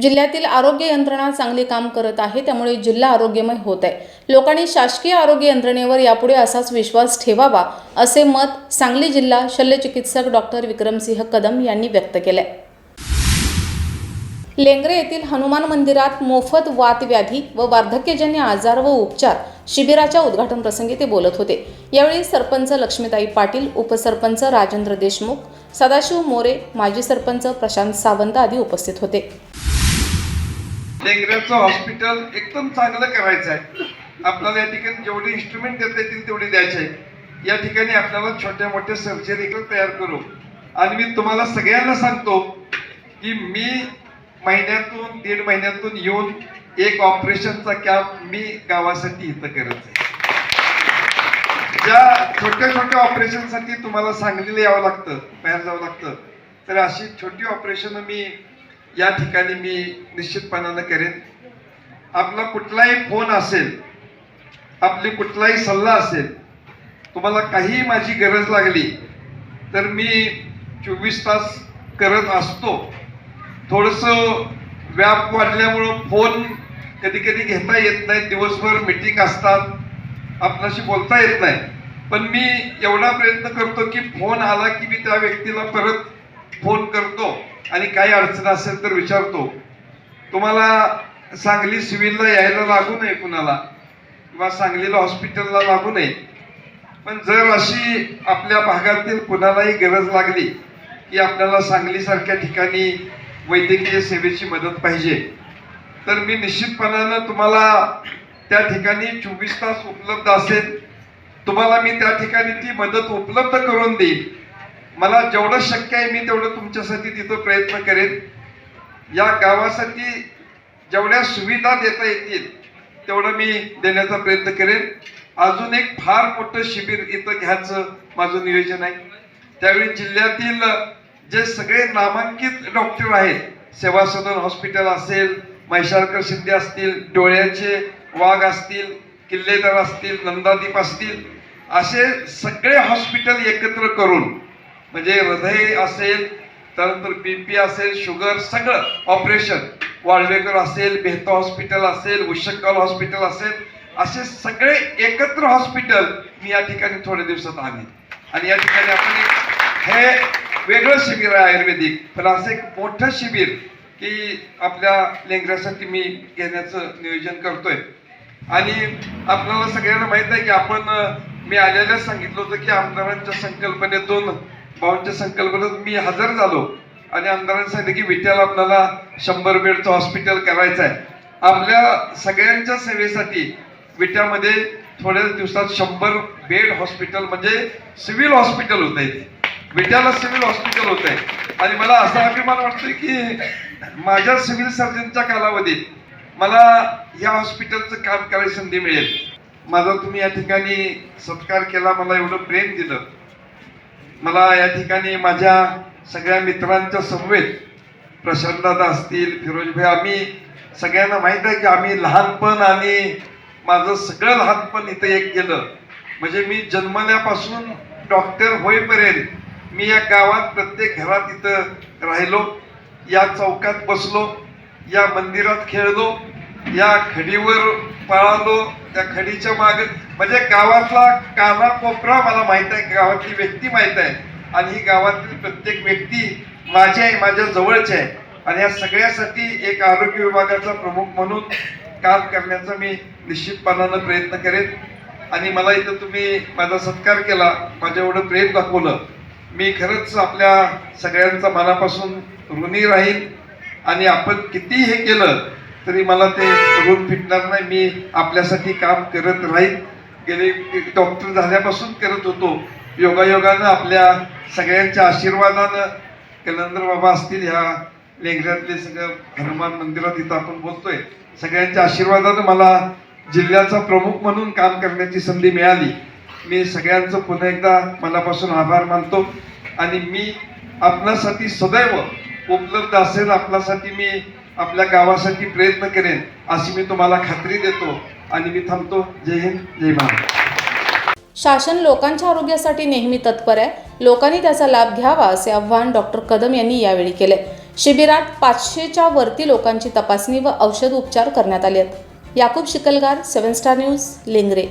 जिल्ह्यातील आरोग्य यंत्रणा चांगली काम करत आहे त्यामुळे जिल्हा आरोग्यमय होत आहे. लोकांनी शासकीय आरोग्य यंत्रणेवर यापुढे असाच विश्वास ठेवावा असे मत सांगली जिल्हा शल्यचिकित्सक डॉक्टर विक्रमसिंह कदम यांनी व्यक्त केले लेंगरे येथील हनुमान मंदिरात मोफत वातव्याधी व वार्धक्यजन्य आजार व उपचार शिबिराच्या उद्घाटन प्रसंगी ते बोलत होते. यावेळी सरपंच लक्ष्मीताई पाटील उपसरपंच राजेंद्र देशमुख सदाशिव मोरे माजी सरपंच प्रशांत सावंत आदी उपस्थित होते. लेंगऱ्याचं हॉस्पिटल एकदम चांगलं करायचं आहे आपल्याला या ठिकाणी जेवढे इन्स्ट्रुमेंट देता येतील तेवढे द्यायचे आहे. या ठिकाणी आपल्याला छोट्या मोठ्या सर्जरी तयार करू. आणि मी तुम्हाला सगळ्यांना सांगतो की मी महिन्यातून दीड महिन्यातून येऊन एक ऑपरेशनचा कॅम्प मी गावासाठी इथं करत आहे. ज्या छोट्या छोट्या ऑपरेशनसाठी तुम्हाला सांगलीला यावं लागतं बाहेर जावं लागतं. तर अशी छोटी ऑपरेशन मी या ठिकाणी मी निश्चितपणानं करेन. आपला कुठलाही फोन असेल आपली कुठलाही सल्ला असेल तुम्हाला काही माझी गरज लागली तर मी चोवीस तास करत असतो. थोडंसं व्याप वाढल्यामुळं फोन कधी कधी घेता येत नाही दिवसभर मिटिंग असतात आपल्याशी बोलता येत नाही. पण मी एवढा प्रयत्न करतो की फोन आला की मी त्या व्यक्तीला परत फोन करतो आणि काही अडचण असेल तर विचारतो. तुम्हाला सांगली सिव्हिलला यायला लागू नये कुणाला किंवा सांगलीला हॉस्पिटलला लागू नये. पण जर अशी आपल्या भागातील कुणालाही गरज लागली की आपल्याला सांगलीसारख्या ठिकाणी वैद्यकीय सेवेची मदत पाहिजे तर मी निश्चितपणानं तुम्हाला त्या ठिकाणी चोवीस तास उपलब्ध असेल. तुम्हाला मी त्या ठिकाणी ती मदत उपलब्ध करून देईन. मला जेवढं शक्य आहे मी तेवढं तुमच्यासाठी तिथं प्रयत्न करेन. या गावासाठी जेवढ्या सुविधा देता येतील तेवढं मी देण्याचा प्रयत्न करेन. अजून एक फार मोठं शिबिर इथं घ्यायचं माझं नियोजन आहे. त्यावेळी जिल्ह्यातील जे सगळे नामांकित डॉक्टर आहेत सेवा सदन हॉस्पिटल असेल महिषारकर शिंदे असतील डोळ्याचे वाघ असतील किल्लेदार असतील नंदादीप असतील असे सगळे हॉस्पिटल एकत्र करून म्हणजे हृदय असेल त्यानंतर बीपी असेल शुगर सगळं ऑपरेशन वाळवेकर असेल बेहता हॉस्पिटल असेल उशक्कल हॉस्पिटल असेल असे सगळे एकत्र हॉस्पिटल मी या ठिकाणी थोड्या दिवसात आले आणि या ठिकाणी आपण एक हे वेगळं शिबिर आहे आयुर्वेदिक पण असं एक मोठं शिबिर की आपल्या लेंगऱ्यासाठी मी घेण्याचं नियोजन करतोय. आणि आपल्याला सगळ्यांना माहीत आहे की आपण मी आलेलं सांगितलं होतं की आमदारांच्या संकल्पनेतून भाऊंच्या संकल्पनेत मी हजर झालो आणि आमदारांनी सांगितलं की विट्याला आपल्याला शंभर बेडचं हॉस्पिटल करायचं आहे. आपल्या सगळ्यांच्या सेवेसाठी विट्यामध्ये थोड्या दिवसात शंभर बेड हॉस्पिटल म्हणजे सिव्हिल हॉस्पिटल होत आहे विट्याला सिव्हिल हॉस्पिटल होत आहे आणि मला असा अभिमान वाटतोय की माझ्या सिव्हिल सर्जनच्या कालावधीत मला या हॉस्पिटलचं काम करायची संधी मिळेल. माझा तुम्ही या ठिकाणी सत्कार केला मला एवढं प्रेम दिलं. मला या ठिकाणी माझ्या सगळ्या मित्रांच्या समवेत प्रशांतदादा असतील फिरोजभाई आम्ही सगळ्यांना माहीत आहे की आम्ही लहानपण आणि माझं सगळं लहानपण इथं एक गेलं. म्हणजे मी जन्मल्यापासून डॉक्टर होईपर्यंत मी या गावात प्रत्येक घरात इथं राहिलो या चौकात बसलो या मंदिरात खेळलो या खडीवर पळालो त्या खडीच्या मागे. म्हणजे गावातला काना कोपरा मला माहीत आहे गावातली व्यक्ती माहीत आहे. आणि ही गावातील प्रत्येक व्यक्ती माझी आहे माझ्या जवळची आहे. आणि या सगळ्यासाठी एक आरोग्य विभागाचा प्रमुख म्हणून काम करण्याचा मी निश्चितपणानं प्रयत्न करेन. आणि मला इथं तुम्ही माझा सत्कार केला माझ्या एवढं प्रेम दाखवलं. मी खरंच आपल्या सगळ्यांचा मनापासून ऋणी राहील आणि आपण किती हे केलं तरी मला ते ऋण फिटणार नाही. मी आपल्यासाठी काम करत राहील गेले डॉक्टर झाल्यापासून करत होतो. योगायोगानं आपल्या सगळ्यांच्या आशीर्वादानं कलंदर बाबा असतील ह्या लेंगऱ्यातले सगळं हनुमान मंदिरात इथं आपण बोलतोय. सगळ्यांच्या आशीर्वादानं मला जिल्ह्याचा प्रमुख म्हणून काम करण्याची संधी मिळाली. मी सगळ्यांचं पुन्हा एकदा मनापासून आभार मानतो. आणि मी आपणासाठी सदैव उपलब्ध असेल आपल्यासाठी मी आपल्या गावासाठी प्रयत्न करेन अशी मी तुम्हाला खात्री देतो आणि मी थांबतो. जय हिंद जय महाराज शासन लोकांच्या आरोग्यासाठी नेहमी तत्पर आहे. लोकांनी त्याचा लाभ घ्यावा असे आव्हान डॉक्टर कदम यांनी यावेळी केले. शिबिरात पाचशेच्या वरती लोकांची तपासणी व औषध उपचार करण्यात आले आहेत. Yakub Shikalgar seven star news Lengare.